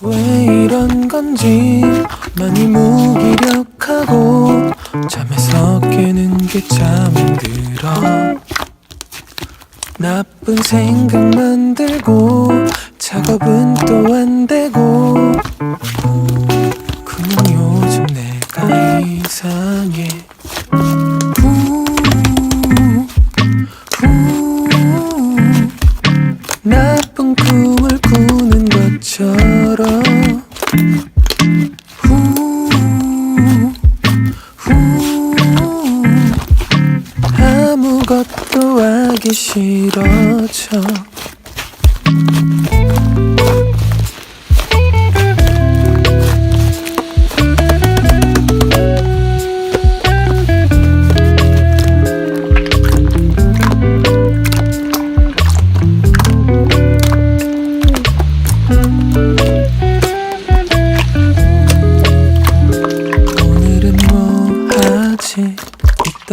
왜 이런 건지 많이 무기력하고 잠에서 깨는 게 참 힘들어. 나쁜 생각만 들고 작업은 또 안 되고 그냥 요즘 내가 이상해. 우, 우, 나 아무것도 하기 싫어져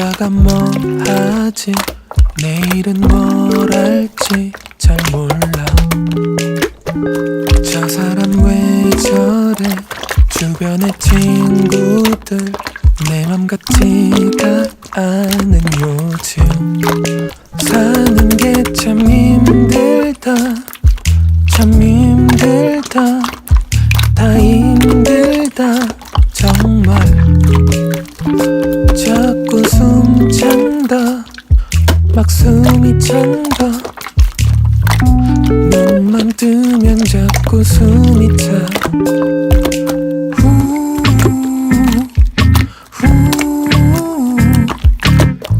이따가 뭐 하지? 내일은 뭘 할지 잘 몰라. 저 사람 왜 저래? 주변의 친구들 내 맘 같지가 않은 요즘. 사는 게 참 힘들다 참 힘들다. 다 힘들다 찬다 눈만 뜨면 자꾸 숨이 차.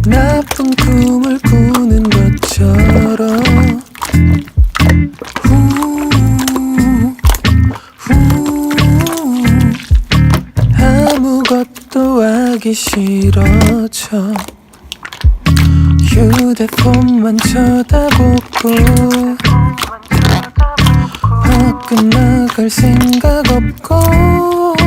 나쁜 꿈을 꾸는 것처럼. 아무것도 하기 싫어져 휴대폰만 쳐다보고 밖은 나갈 생각 없고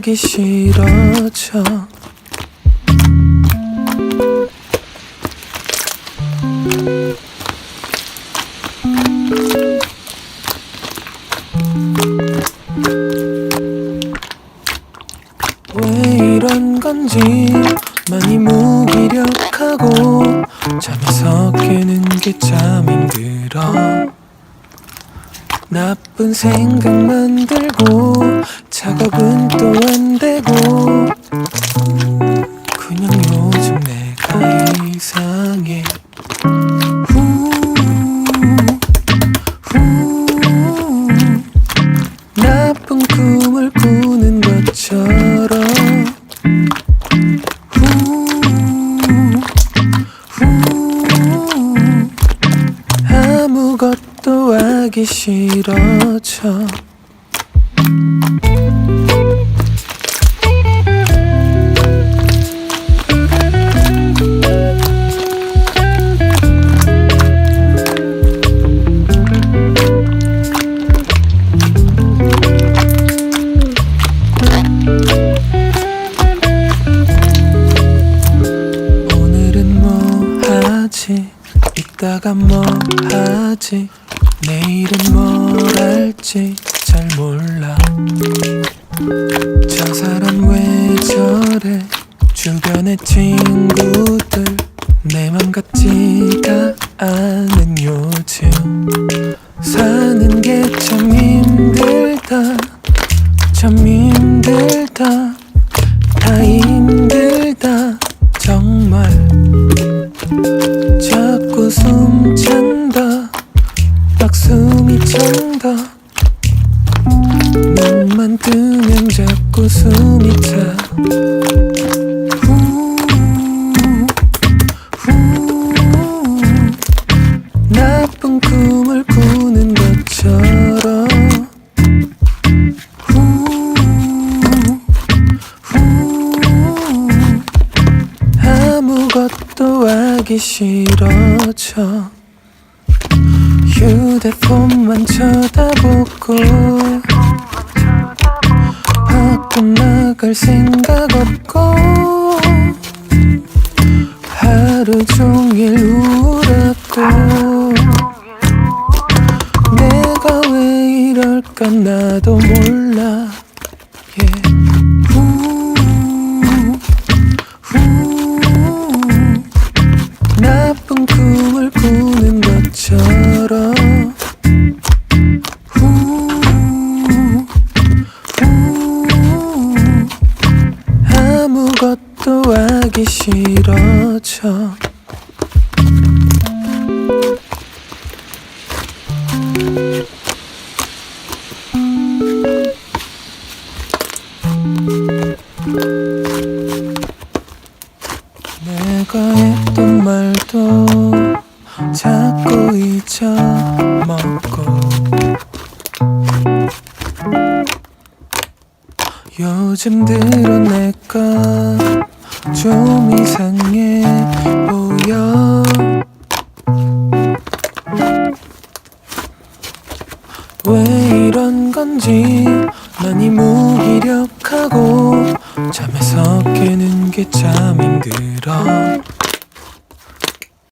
하기 싫어져. 왜 이런 건지 많이 무기력하고 잠에서 깨는 게 참 힘들어. 나쁜 생각만 들고 작업은 또 안 되고 이따가 뭐 하지? 내일은 뭘 할지 잘 몰라. 저 사람 왜 저래? 주변의 친구 자꾸 숨이 차. 아무것도 하기 싫어져. 휴대폰만 쳐다보고 나갈 생각 없고 하루 종일 우울하고 내가 왜 이럴까 나도 몰라 아무것도 하기 싫어져. 내가 했던 말도 요즘 들어 내가 좀 이상해 보여. 왜 이런 건지 많이 무기력하고 잠에서 깨는 게 참 힘들어